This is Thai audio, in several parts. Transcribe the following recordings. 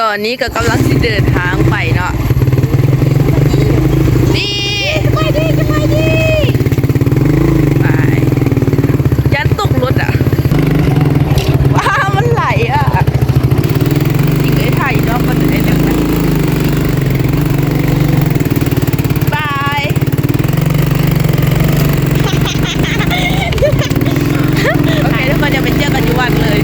ตอนนี้ก็กำลังจะเดินทางไปเนาะดีไปดีจะไปดีไปยันตกรถอะว้ามันไหลอะจริงไอ้ไทยเนาะมันไอ้เรื่องนั้นบายโอเคทุกคนจะไปเจอกันที่วัดเลย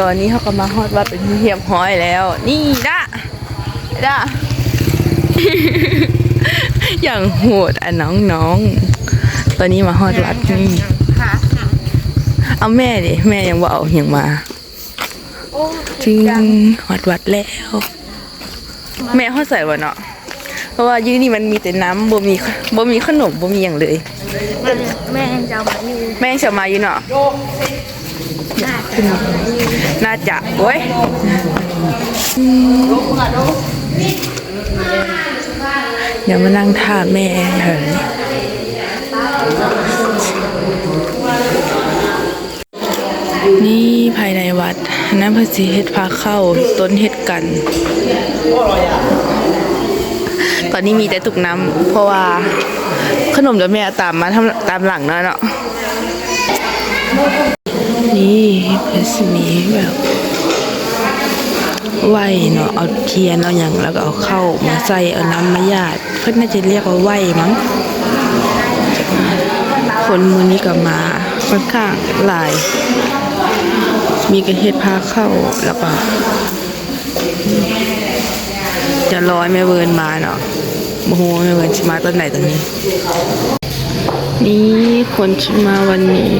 ตอนนี้เขาก็มาฮอดวัดเป็นที่เรียบร้อยแล้ว นี่ด้าด้าอย่างโหดอะน้องๆ ตอนนี้มาฮอดวัดนี่เอาแม่ดิแม่ยังว่าเอาอย่างมาจริงฮอดวัดแล้ว แม่ฮอดใส่วะเนาะเพราะว่ายี่นี่มันมีแต่น้ำบ่มีบ่มีขนมบ่มีอย่างเลย แม่จะเอามาอยู่แม่งจะมาอยู่เนาะ น่าจะโอ้ยเดี๋ยวมานั่งท่าแม่เถอะนี่ภายในวัดน้ำพระศรีเฮ็ดพาเข้าต้นเฮ็ดกัน ตอนนี้มีแต่ตุกน้ำเพราะว่าขนมเดี๋ยวแม่ตามมาทำตามหลังเนาะเนาะ นี่เพชรมีแบบไหวเนาะเอาเทียนเอาอย่างแล้วก็เอาเข้าวมาใส่เอาน้ำมาหยาดเพื่อนน่าจะเรียกว่าไหวมั้งคนมือนี้ก็มาค่อนข้างหลาย มีกระเฮ็ดพาเข้าแล้วก็ จะร้อยแม่เวิร์นมาเนาะโอ้โหแม่เวิร์นชิมาต้นไหนตอนนี้ นี่คนชิมาวันนี้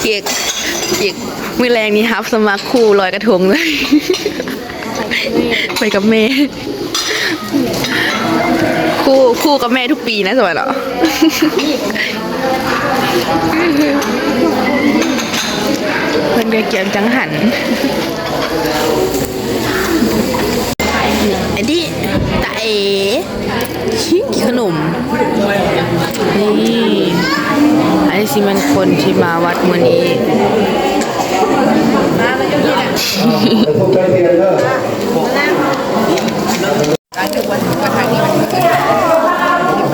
เกียกเกียกมือแรงนี้ครับ สมัครคู่ลอยกระทงเลย ไปกับแม่ คู่คู่กับแม่ทุกปีนะสมัยเหรอเพื่อนก็เกี่ยมจังหัน ที่มันคนที่มาวัดมื้อนี้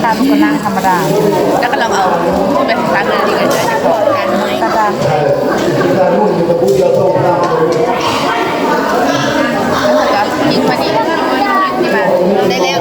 ตามก็นั่งธรรมดา แล้วก็เราเอาไปซักเลยดีกว่าจะจะบอกกันไหมตาดายิงมาดิยิงมาได้แล้ว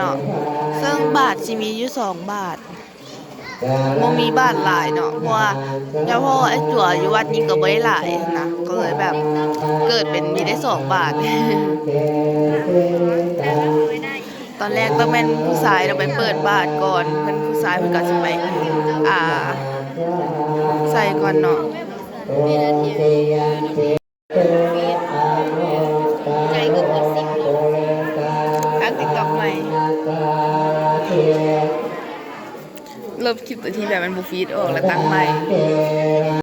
ส่บาทแล้วเนาะซึ่งบาทสิมีอยู่สองบาทบ่มีบาทหลายเนาะเพราะว่าเฉพาะไอ้จั่วอยู่วัดนี้ก็บ่ได้หลายนะก็เลยแบบเกิดเป็นมีได้สองบาทตอนแรกต้องเป็นผู้ชายเราไปเปิดบาทก่อนเพิ่นผู้ชายเพิ่นก็สิไปอ่าใส่ก่อนเนาะ คลิปตัวที่แบบมันบูฟีดออกแล้วตั้งใหม่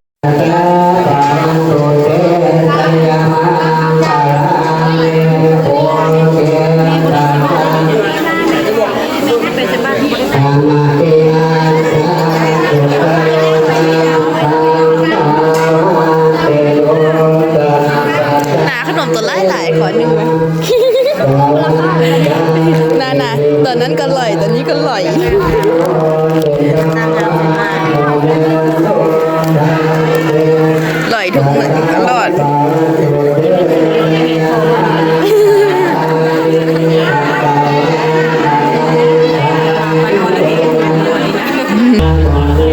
Ой,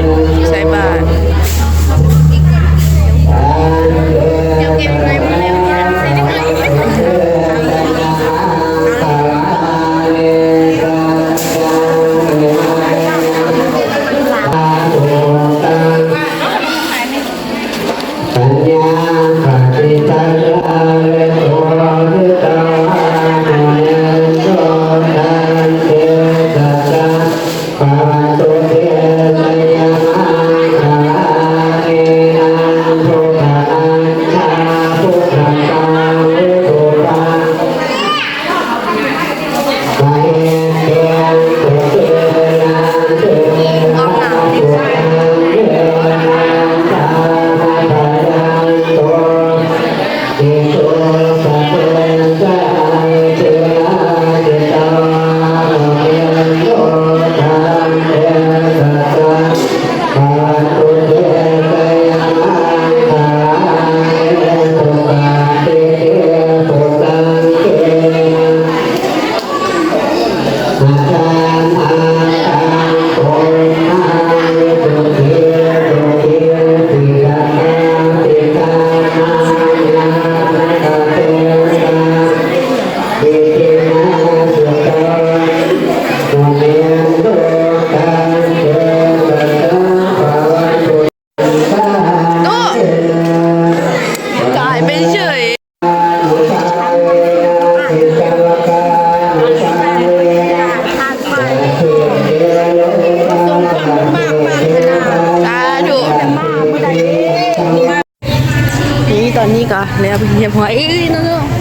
แล้วเอ้ยเอ้ยน้องๆ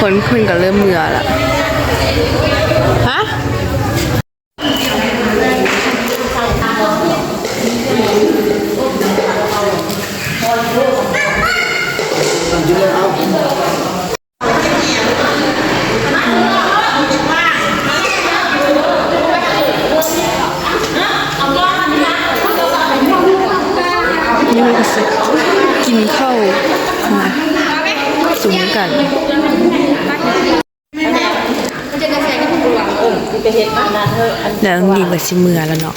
คนคนก็เริ่มเมื่อละฮะนี่มันก็สิ กินข้าวมาสูงกันเดี๋ยวนี่ก็สิเมื่อแล้วเนาะ